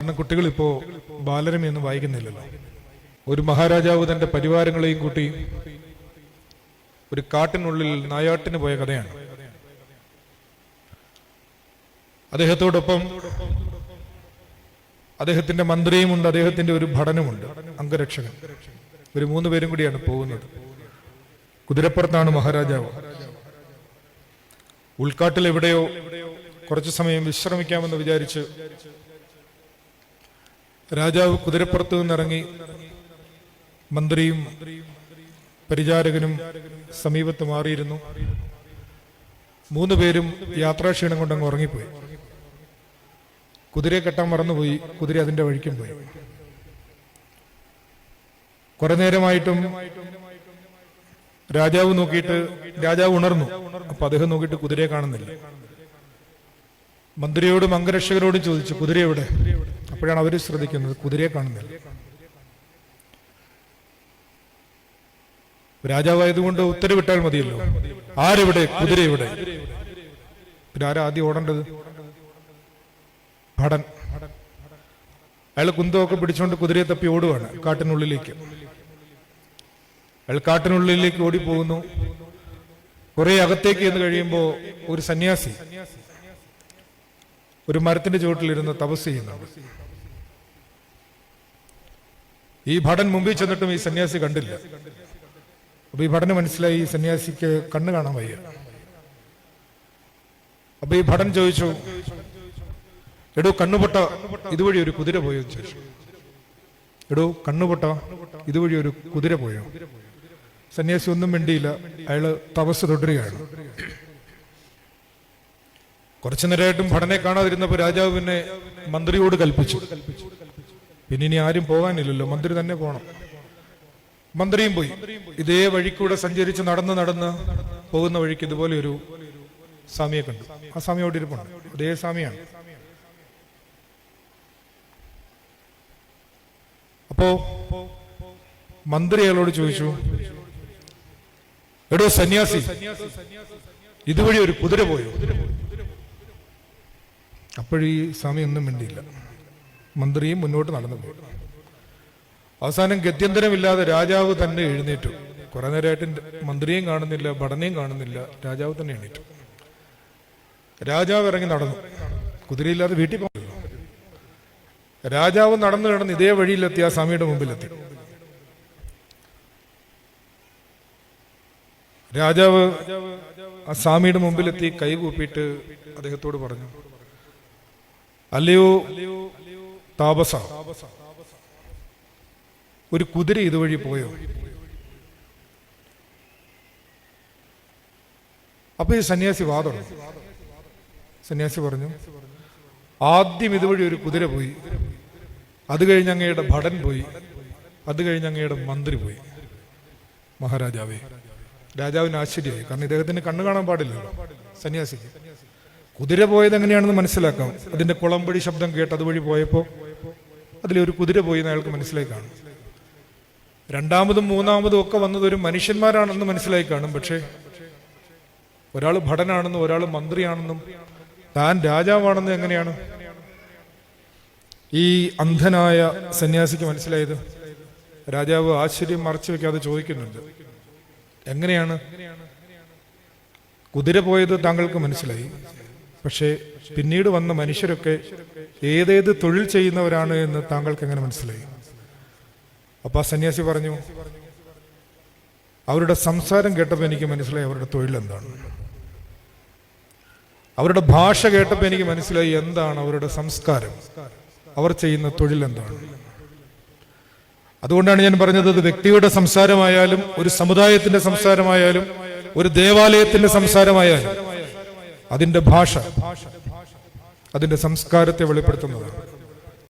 കാരണം ഇപ്പോ ബാലരമയൊന്നും വായിക്കുന്നില്ലല്ലോ. ഒരു മഹാരാജാവ് തന്റെ പരിവാരങ്ങളെയും കൂട്ടി ഒരു കാട്ടിനുള്ളിൽ നായാട്ടിന് പോയ കഥയാണ്. അദ്ദേഹത്തോടൊപ്പം അദ്ദേഹത്തിന്റെ മന്ത്രിയുമുണ്ട് അദ്ദേഹത്തിന്റെ ഒരു ഭടനുമുണ്ട് അംഗരക്ഷകൻ. ഒരു മൂന്ന് പേരും കൂടിയാണ് പോകുന്നത്. കുതിരപ്പുറത്താണ് മഹാരാജാവ്. ഉൾക്കാട്ടിൽ എവിടെയോ കുറച്ചു സമയം വിശ്രമിക്കാമെന്ന് വിചാരിച്ച് രാജാവ് കുതിരപ്പുറത്തു നിന്നിറങ്ങി മന്ത്രിയും പരിചാരകനും സമീപത്ത് മാറിയിരുന്നു. മൂന്ന് പേരും യാത്രാക്ഷീണം കൊണ്ടങ്ങ് ഉറങ്ങിപ്പോയി. കുതിരയെ കെട്ടാൻ മറന്നുപോയി. കുതിര അതിന്റെ വഴിക്കും പോയി. കുറെ നേരമായിട്ടും രാജാവ് നോക്കിയിട്ട് രാജാവ് ഉണർന്നു. അപ്പൊ അദ്ദേഹം നോക്കിയിട്ട് കുതിരയെ കാണുന്നില്ല. മന്ത്രിയോടും അംഗരക്ഷകരോടും ചോദിച്ചു കുതിര എവിടെ അപ്പോഴാണ് അവർ ശ്രദ്ധിക്കുന്നത്. കുതിരയെ കാണുന്നില്ല. രാജാവായതുകൊണ്ട് ഉത്തരവിട്ടാൽ മതിയല്ലോ. ആരെവിടെ? കുതിര ഇവിടെ. പിന്നെ ആരാ ആദ്യം ഓടേണ്ടത്? ഭടൻ. അയാൾ കുന്തമൊക്കെ പിടിച്ചുകൊണ്ട് കുതിരയെ തപ്പി ഓടുകയാണ് കാട്ടിനുള്ളിലേക്ക്. അയാൾ കാട്ടിനുള്ളിലേക്ക് ഓടിപ്പോകുന്നു. കുറെ അകത്തേക്ക് എന്ന് കഴിയുമ്പോ ഒരു സന്യാസി ഒരു മരത്തിന്റെ ചുവട്ടിലിരുന്ന് തപസ് ചെയ്യുന്നുണ്ട്. ഈ ഭടൻ മുമ്പിൽ ചെന്നിട്ടും ഈ സന്യാസി കണ്ടില്ല. അപ്പൊ ഈ ഭടന് മനസ്സിലായി ഈ സന്യാസിക്ക് കണ്ണ് കാണാൻ വയ്യ. അപ്പൊ ഈ ഭടൻ ചോദിച്ചു എടോ കണ്ണുപൊട്ട ഇതുവഴി ഒരു കുതിര പോയോ? ചോദിച്ചു. എടോ കണ്ണുപൊട്ട ഇതുവഴി ഒരു കുതിര പോയോ? സന്യാസി ഒന്നും മിണ്ടിയില്ല. അയാൾ തപസ് തുടരുകയാണ്. കുറച്ചു നേരമായിട്ടും ഭടനെ കാണാതിരുന്നപ്പോ രാജാവ് പിന്നെ മന്ത്രിയോട് കൽപ്പിച്ചു കൽപ്പിച്ചു. പിന്നെ ഇനി ആരും പോകാനില്ലല്ലോ. മന്ത്രി തന്നെ പോകണം മന്ത്രിയും പോയി. ഇതേ വഴിക്കൂടെ സഞ്ചരിച്ച് നടന്ന് നടന്ന് പോകുന്ന വഴിക്ക് ഇതുപോലെ ഒരു സ്വാമിയെ കണ്ടു. ആ സ്വാമി അവിടെ ഇരിപ്പുണ്ട്. അതേ സ്വാമിയാണ്. അപ്പോ മന്ത്രി അയാളോട് ചോദിച്ചു എടോ സന്യാസി ഇതുവഴി ഒരു കുതിര പോയോ? അപ്പോഴീ സ്വാമി ഒന്നും മിണ്ടിയില്ല. മന്ത്രിയും മുന്നോട്ട് നടന്നു അവസാനം ഗത്യന്തരമില്ലാതെ രാജാവ് തന്നെ എഴുന്നേറ്റു. കുറെ നേരമായിട്ട് മന്ത്രിയും കാണുന്നില്ല ഭടനെയും കാണുന്നില്ല രാജാവ് തന്നെ എണീറ്റു. രാജാവ് ഇറങ്ങി നടന്നു. കുതിരയില്ലാതെ വീട്ടിൽ പോകുന്നു രാജാവ് നടന്നു കിടന്ന് ഇതേ വഴിയിലെത്തി ആ സ്വാമിയുടെ മുമ്പിലെത്തി. രാജാവ് ആ സ്വാമിയുടെ മുമ്പിലെത്തി കൈകൂപ്പിയിട്ട് അദ്ദേഹത്തോട് പറഞ്ഞു അല്ലയോ താപസ. ഒരു കുതിര ഇതുവഴി പോയോ? അപ്പൊ ഈ സന്യാസി വാദം. സന്യാസി പറഞ്ഞു ആദ്യം ഇതുവഴി ഒരു കുതിര പോയി. അത് കഴിഞ്ഞ് അങ്ങയുടെ ഭടൻ പോയി. അത് കഴിഞ്ഞ് അങ്ങയുടെ മന്ത്രി പോയി. മഹാരാജാവേ രാജാവിന് ആശ്ചര്യമായി. കാരണം ഇദ്ദേഹത്തിന് കണ്ണു കാണാൻ പാടില്ലല്ലോ സന്യാസിക്ക്. കുതിര പോയത് എങ്ങനെയാണെന്ന് മനസ്സിലാക്കാം. അതിന്റെ കുളമ്പടി ശബ്ദം കേട്ട് അതുവഴി പോയപ്പോ അതിലൊരു കുതിര പോയി എന്ന് അയാൾക്ക് മനസ്സിലായി കാണും. രണ്ടാമതും മൂന്നാമതും ഒക്കെ വന്നത് ഒരു മനുഷ്യന്മാരാണെന്ന് മനസ്സിലായി കാണും. പക്ഷേ ഒരാൾ ഭടനാണെന്നും ഒരാൾ മന്ത്രിയാണെന്നും താൻ രാജാവാണെന്നും എങ്ങനെയാണ് ഈ അന്ധനായ സന്യാസിക്ക് മനസ്സിലായത്? രാജാവ് ആശ്ചര്യം മറച്ചു വെക്കാതെ ചോദിക്കുന്നുണ്ട്. എങ്ങനെയാണ്? കുതിര പോയത് താങ്കൾക്ക് മനസ്സിലായി. പക്ഷേ പിന്നീട് വന്ന മനുഷ്യരൊക്കെ ഏതേത് തൊഴിൽ ചെയ്യുന്നവരാണ് എന്ന് താങ്കൾക്ക് എങ്ങനെ മനസ്സിലായി? അപ്പൊ ആ സന്യാസി പറഞ്ഞു അവരുടെ സംസാരം കേട്ടപ്പോൾ എനിക്ക് മനസ്സിലായി അവരുടെ തൊഴിൽ എന്താണ്. അവരുടെ ഭാഷ കേട്ടപ്പോൾ എനിക്ക് മനസ്സിലായി എന്താണ് അവരുടെ സംസ്കാരം. അവർ ചെയ്യുന്ന തൊഴിൽ എന്താണ്. അതുകൊണ്ടാണ് ഞാൻ പറഞ്ഞത് അത് വ്യക്തിയുടെ സംസാരമായാലും ഒരു സമുദായത്തിന്റെ സംസാരമായാലും ഒരു ദേവാലയത്തിന്റെ സംസാരമായാലും അതിന്റെ ഭാഷ അതിന്റെ സംസ്കാരത്തെ വെളിപ്പെടുത്തുന്നതാണ്.